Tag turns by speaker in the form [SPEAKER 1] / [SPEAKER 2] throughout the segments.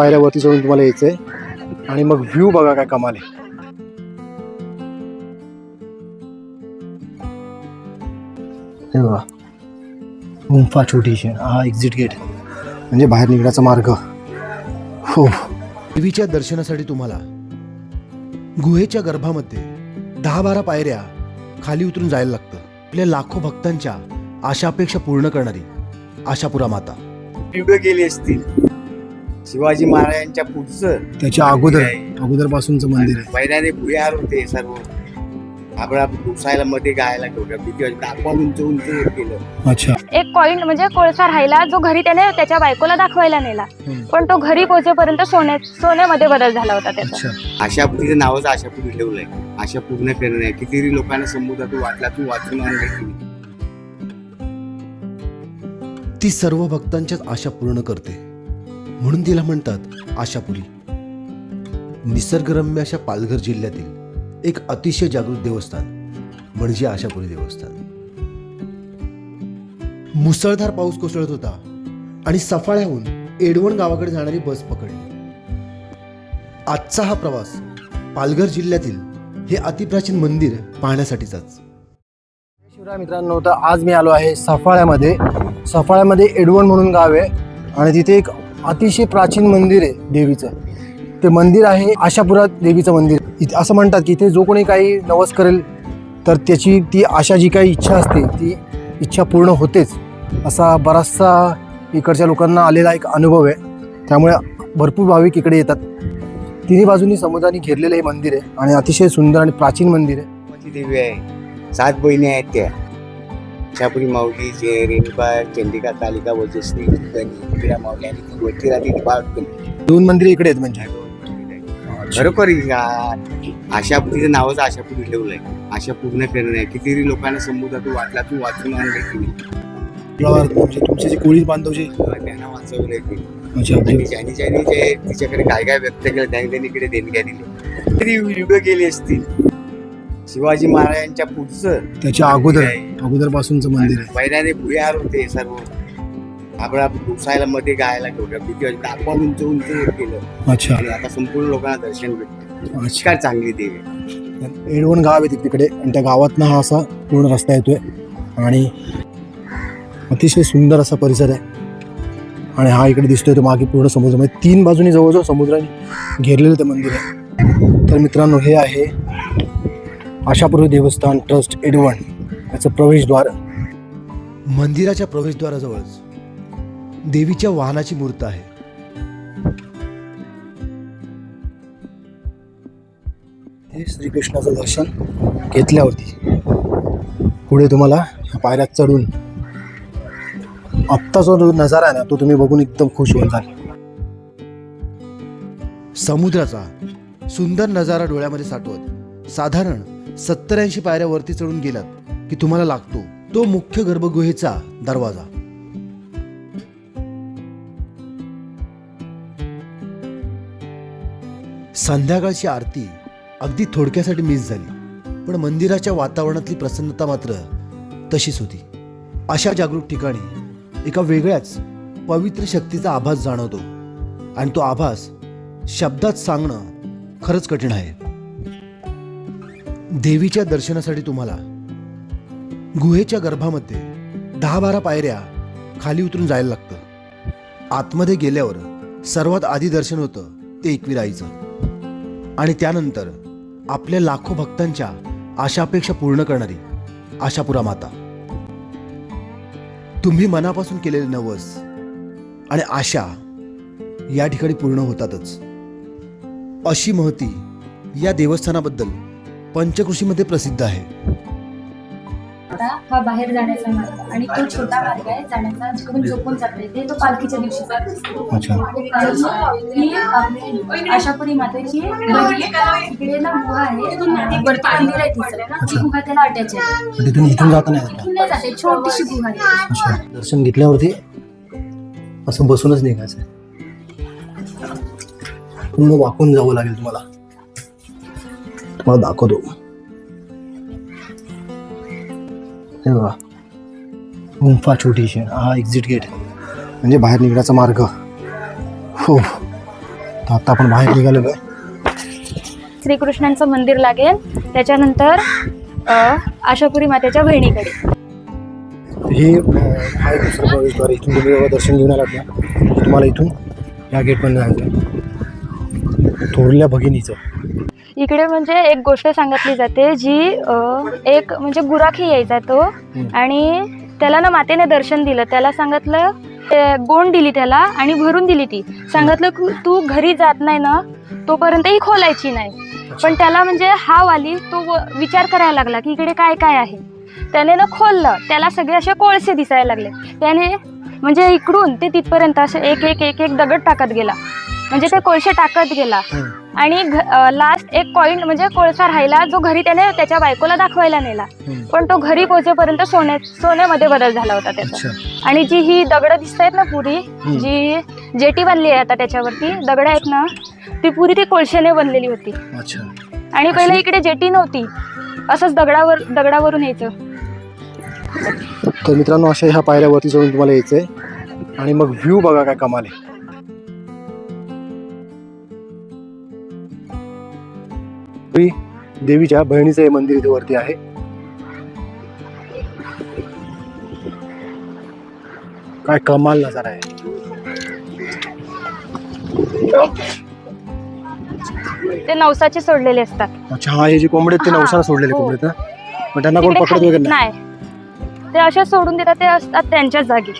[SPEAKER 1] पायऱ्यावरती चढून तुम्हाला यायचं आहे आणि मग व्ह्यू बघा काय कमाल आहे. हे बघा. गुंफा छोटीशी हा एक्झिट गेट म्हणजे बाहेर निघण्याचा मार्ग. हो.
[SPEAKER 2] देवीच्या दर्शनासाठी तुम्हाला गुहेच्या गर्भामध्ये दहा बारा पायऱ्या खाली उतरून जायला लागतं. आपल्या लाखो भक्तांच्या आशा अपेक्षा पूर्ण करणारी आशापुरा माता.
[SPEAKER 3] गेली असतील. शिवाजी महाराजांच्या पुढचं
[SPEAKER 1] त्याच्या अगोदर अगोदर पासूनचं मंदिर आहे.
[SPEAKER 3] पहिल्याने भुयार होते सर्व. आपण मध्ये गायला ठेवलं भीती वाटते आपण उंच उंच केलं.
[SPEAKER 1] अच्छा.
[SPEAKER 4] एक पॉइंट म्हणजे कोळसा राहिला जो घरी त्याने त्याच्या बायकोला दाखवायला नेला. पण तो घरी पोहोचेपर्यंत सोन्या सोन्यामध्ये बदल झाला होता त्याचा.
[SPEAKER 1] अच्छा.
[SPEAKER 3] आशापुरीचं नावच आशापुरी ठेवलंय. आशा पूर्ण करणं आहे कितीतरी लोकांना समुद्रातून वाटला तू वाचून आणलं
[SPEAKER 2] ती सर्व भक्तांच्याच आशा पूर्ण करते. म्हणून तिला म्हणतात आशापुरी. निसर्गरम्य अशा पालघर जिल्ह्यातील एक अतिशय जागृत देवस्थान म्हणजे आशापुरी देवस्थान. मुसळधार पाऊस कोसळत होता आणि सफाळ्याहून एडवण गावाकडे जाणारी बस पकडली. आजचा हा प्रवास पालघर जिल्ह्यातील हे अतिप्राचीन मंदिर पाहण्यासाठीचाच.
[SPEAKER 1] शिवराय मित्रांनो तर आज मी आलो आहे सफाळ्यामध्ये. सफाळ्यामध्ये एडवण म्हणून गाव आहे आणि तिथे एक अतिशय प्राचीन मंदिर आहे देवीचं. ते मंदिर आहे आशापुरा देवीचं मंदिर. इथे असं म्हणतात की इथे जो कोणी काही नवस करेल तर त्याची ती आशा जी काही इच्छा असते ती इच्छा पूर्ण होतेच. असा बराचसा इकडच्या लोकांना आलेला एक अनुभव आहे. त्यामुळे भरपूर भाविक इकडे येतात. तिन्ही बाजूनी समुद्राने घेरलेलं हे मंदिर आहे आणि अतिशय सुंदर आणि प्राचीन मंदिर आहे.
[SPEAKER 3] देवी आहे. सात बहिणी आहेत त्या. आशापुरी माऊली जे रेणुका चंडिका कालिका वजश्री मीरा माऊली आणि ती वरती राहते ती बाळ
[SPEAKER 1] दोन मंदिरे इकडे आहेत म्हणजे.
[SPEAKER 3] खरोखर या- आशापुरीचं नावच आशापुरी ठेवलंय. आशा पूर्ण करणं आहे. कितीतरी लोकांना समुद्रातून वाटला तू वाचून आणलं की
[SPEAKER 1] आपल्यावर म्हणजे तुमचे जे कोळी बांधव जे
[SPEAKER 3] त्यांना वाचवलंय की
[SPEAKER 1] म्हणजे
[SPEAKER 3] आणि
[SPEAKER 1] आपले
[SPEAKER 3] ज्यांनी ज्यांनी जे तिच्याकडे काय काय व्यक्त केलं त्यांनी त्यांनी इकडे देणग्या दिल्या तरी व्हिडिओ गेली असतील. शिवाजी महाराजांच्या पुढचं
[SPEAKER 1] त्याच्या अगोदर अगोदर पासूनचं मंदिर आहे.
[SPEAKER 3] पहिल्याने भुयार होते सर्व. आपण पुसायला मध्ये गायला भीती वाटते आपण उंच उंच केलं.
[SPEAKER 1] अच्छा.
[SPEAKER 3] आणि आता संपूर्ण लोकांना दर्शन
[SPEAKER 1] अच्छा.
[SPEAKER 3] इतका चांगली देवी. आहे.
[SPEAKER 1] एडवण गाव आहे तिकडे. आणि त्या गावातनं हा असा पूर्ण रस्ता येतोय. आणि अतिशय सुंदर असा परिसर आहे. आणि हा इकडे दिसतोय तो मागे पूर्ण समुद्र. म्हणजे तीन बाजूनी जवळजवळ समुद्राने घेरलेलं ते मंदिर आहे. तर मित्रांनो हे आहे आशापूर्वी देवस्थान ट्रस्ट एडवण याचं प्रवेशद्वार.
[SPEAKER 2] मंदिराच्या प्रवेशद्वाराजवळच. देवीच्या वाहनाची मूर्त आहे.
[SPEAKER 1] हे श्रीकृष्णाचं दर्शन घेतल्यावरती. पुढे तुम्हाला पायऱ्यात चढून आत्ताचा जो नजारा आहे ना तो तुम्ही बघून एकदम खुश होऊन जाल.
[SPEAKER 2] समुद्राचा सुंदर नजारा डोळ्यामध्ये साठवत साधारण सत्तर ऐंशी पायऱ्या वरती चढून गेलात की तुम्हाला लागतो तो मुख्य गर्भगुहेचा दरवाजा. संध्याकाळची आरती अगदी थोडक्यासाठी मिस झाली पण मंदिराच्या वातावरणातली प्रसन्नता मात्र तशीच होती. अशा जागरूक ठिकाणी एका वेगळ्याच पवित्र शक्तीचा आभास जाणवतो आणि तो आभास शब्दात सांगणं खरंच कठीण आहे. देवीच्या दर्शनासाठी तुम्हाला गुहेच्या गर्भामध्ये दहा बारा पायऱ्या खाली उतरून जायला लागतं. आतमध्ये गेल्यावर सर्वात आधी दर्शन होतं ते एकविराईचं. आणि त्यानंतर आपल्या लाखो भक्तांच्या आशापेक्षा पूर्ण करणारी आशापुरा माता. तुम्ही मनापासून केलेले नवस आणि आशा या ठिकाणी पूर्ण होतातच. अशी महती या देवस्थानाबद्दल पंचकृषीमध्ये प्रसिद्ध आहे.
[SPEAKER 5] आता हा बाहेर जाण्याचा मार्ग आणि तो छोटा मार्ग आहे जाण्याचा जिकडून झोपून जाते ते तो पालखीच्या
[SPEAKER 1] अच्छा.
[SPEAKER 5] ही आपली आशापुरी मातेची बहीण इकडे ना गुहा आहे वरती मंदिर आहे तिचं ती गुहा त्याला अटॅच आहे.
[SPEAKER 1] तिथून इथून जात नाही
[SPEAKER 5] जाते छोटीशी गुहा आहे.
[SPEAKER 1] अच्छा. दर्शन घेतल्यावरती असं बसूनच निघायचं पूर्ण वाकून जावं लागेल तुम्हाला. तुम्हाला दाखवतो. हे बघा. गुंफा छोटीशी हा एक्झिट गेट म्हणजे बाहेर निघण्याचा मार्ग. हो. तर आता आपण बाहेर निघालेलो आहे
[SPEAKER 4] श्रीकृष्णांचं मंदिर लागेल. त्याच्यानंतर अ, आशापुरी मातेच्या बहिणीकडे.
[SPEAKER 1] हे अं, हा एक दुसरं प्रवेशद्वार. आहे. इथून तुम्ही जेव्हा दर्शन घेऊन आलात ना तर तुम्हाला इथून या गेटमधून जायचं आहे थोरल्या भगिनीचं.
[SPEAKER 4] इकडे म्हणजे एक गोष्ट सांगितली जाते जी अ, एक म्हणजे गुराखी यायचा तो आणि त्याला ना मातेने दर्शन दिलं. त्याला सांगितलं ते गोंड दिली त्याला आणि भरून दिली ती. सांगितलं की तू घरी जात नाही ना तोपर्यंत ही खोलायची नाही. पण त्याला म्हणजे हा वाली तो व- विचार करायला लागला की इकडे काय काय आहे? त्याने ना खोललं. त्याला सगळे असे कोळसे दिसायला लागले. त्याने म्हणजे इकडून ते तिथपर्यंत असे एक एक एक एक दगड टाकत गेला. म्हणजे ते कोळसे टाकत गेला. आणि लास्ट एक कॉईन म्हणजे कोळसा राहिला जो घरी त्याने त्याच्या बायकोला दाखवायला नेला. पण तो घरी पोहोचेपर्यंत सोने सोन्यामध्ये बदल झाला होता त्याचा. आणि जी ही दगड दिसत आहेत ना पुरी जी जेटी बनली आहे आता त्याच्यावरती दगड आहेत ना ती पुरी ती कोळशाने बनलेली होती.
[SPEAKER 1] अच्छा.
[SPEAKER 4] आणि पहिले इकडे जेटी नव्हती. असंच दगडावर दगडावरून यायचं.
[SPEAKER 1] तर मित्रांनो अशा ह्या पायऱ्यावरती चढून तुम्हाला यायचं आहे आणि मग व्ह्यू बघा काय कमाल आहे. ही देवीच्या बहिणीचं हे मंदिर इथे वरती आहे. काय कमाल नजारा आहे.
[SPEAKER 4] ते नवसाचे सोडलेले असतात.
[SPEAKER 1] अच्छा हा हे जे कोंबडे आहेत ते
[SPEAKER 4] हा,
[SPEAKER 1] नवसाला सोडलेले
[SPEAKER 4] हो.
[SPEAKER 1] कोंबडे आहेत ना? पण त्यांना कोण
[SPEAKER 4] तिकडे
[SPEAKER 1] पकडत
[SPEAKER 4] खाली-
[SPEAKER 1] वगैरे नाही?
[SPEAKER 4] नाही. ते असे सोडून देतात ते असतात त्यांच्याच जागी.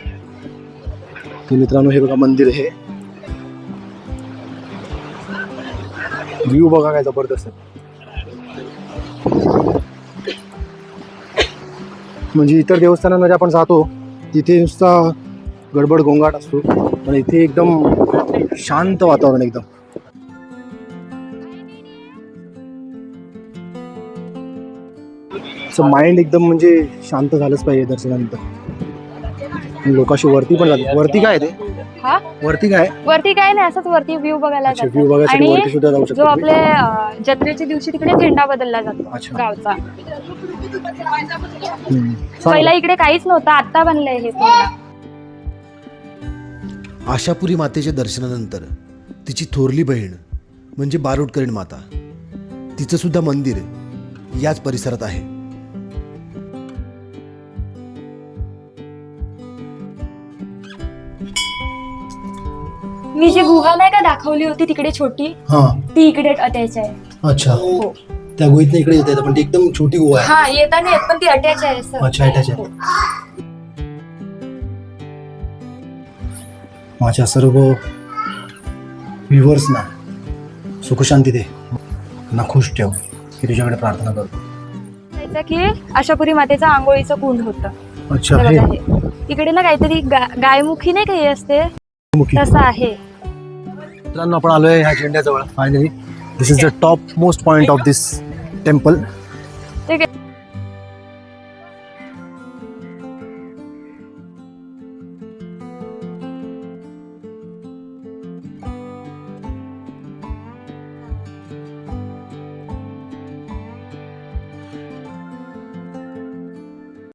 [SPEAKER 1] तर मित्रांनो हे बघा मंदिर आहे. व्ह्यू बघा काय जबरदस्त आहे. म्हणजे इतर देवस्थानांमध्ये आपण जातो तिथे नुसता गडबड गोंगाट असतो. पण इथे एकदम शांत वातावरण एकदम. माइंड एकदम म्हणजे शांत झालंच पाहिजे दर्शनानंतर. लोकांशी वरती पण जातात वरती काय ते? वरती काय?
[SPEAKER 4] वरती काय नाही असंच वरती व्ह्यू बघायला
[SPEAKER 1] अच्छा बघायसाठी
[SPEAKER 4] आणि
[SPEAKER 1] वरती सुद्धा जाऊ
[SPEAKER 4] जो
[SPEAKER 1] शकतो
[SPEAKER 4] आपले अं, जत्रेच्या दिवशी तिकडे झेंडा बदलला जातो
[SPEAKER 1] अच्छा.
[SPEAKER 4] गावचा
[SPEAKER 1] हम्म.
[SPEAKER 4] पहिला इकडे काहीच नव्हतं आता बनलंय हे पूर्ण
[SPEAKER 2] आशापुरी मातेच्या दर्शनानंतर तिची थोरली बहीण म्हणजे बारोटकरीण माता तिचं सुद्धा मंदिर याच परिसरात आहे
[SPEAKER 5] मी जी गुहा नाही का दाखवली होती तिकडे छोटी
[SPEAKER 1] हा.
[SPEAKER 5] ती इकडे अटॅच आहे.
[SPEAKER 1] अच्छा.
[SPEAKER 5] हो.
[SPEAKER 1] त्या गुहेत इकडे येते पण ती एकदम छोटी गुहा आहे.
[SPEAKER 5] हा येता नाही येत पण ती अटॅच आहे.
[SPEAKER 1] अच्छा, attach आहे.
[SPEAKER 5] हो.
[SPEAKER 1] माझ्या सर्व व्ह्युअर्सना सुखशांती दे. ना खुश ठेव. की तुझ्याकडे प्रार्थना करतो.
[SPEAKER 4] त्याचं की आशापुरी मातेचं आंघोळीचं कुंड होतं.
[SPEAKER 1] अच्छा
[SPEAKER 4] हे
[SPEAKER 1] हे.
[SPEAKER 4] बघा हे. इकडे ना काहीतरी गा- गायमुखी नाही का हे असते?
[SPEAKER 1] मुखी
[SPEAKER 4] तसं आहे.
[SPEAKER 1] मित्रांनो आपण आलोय ह्या झेंड्याजवळ finally this is the top most point of this temple
[SPEAKER 4] ठीक आहे.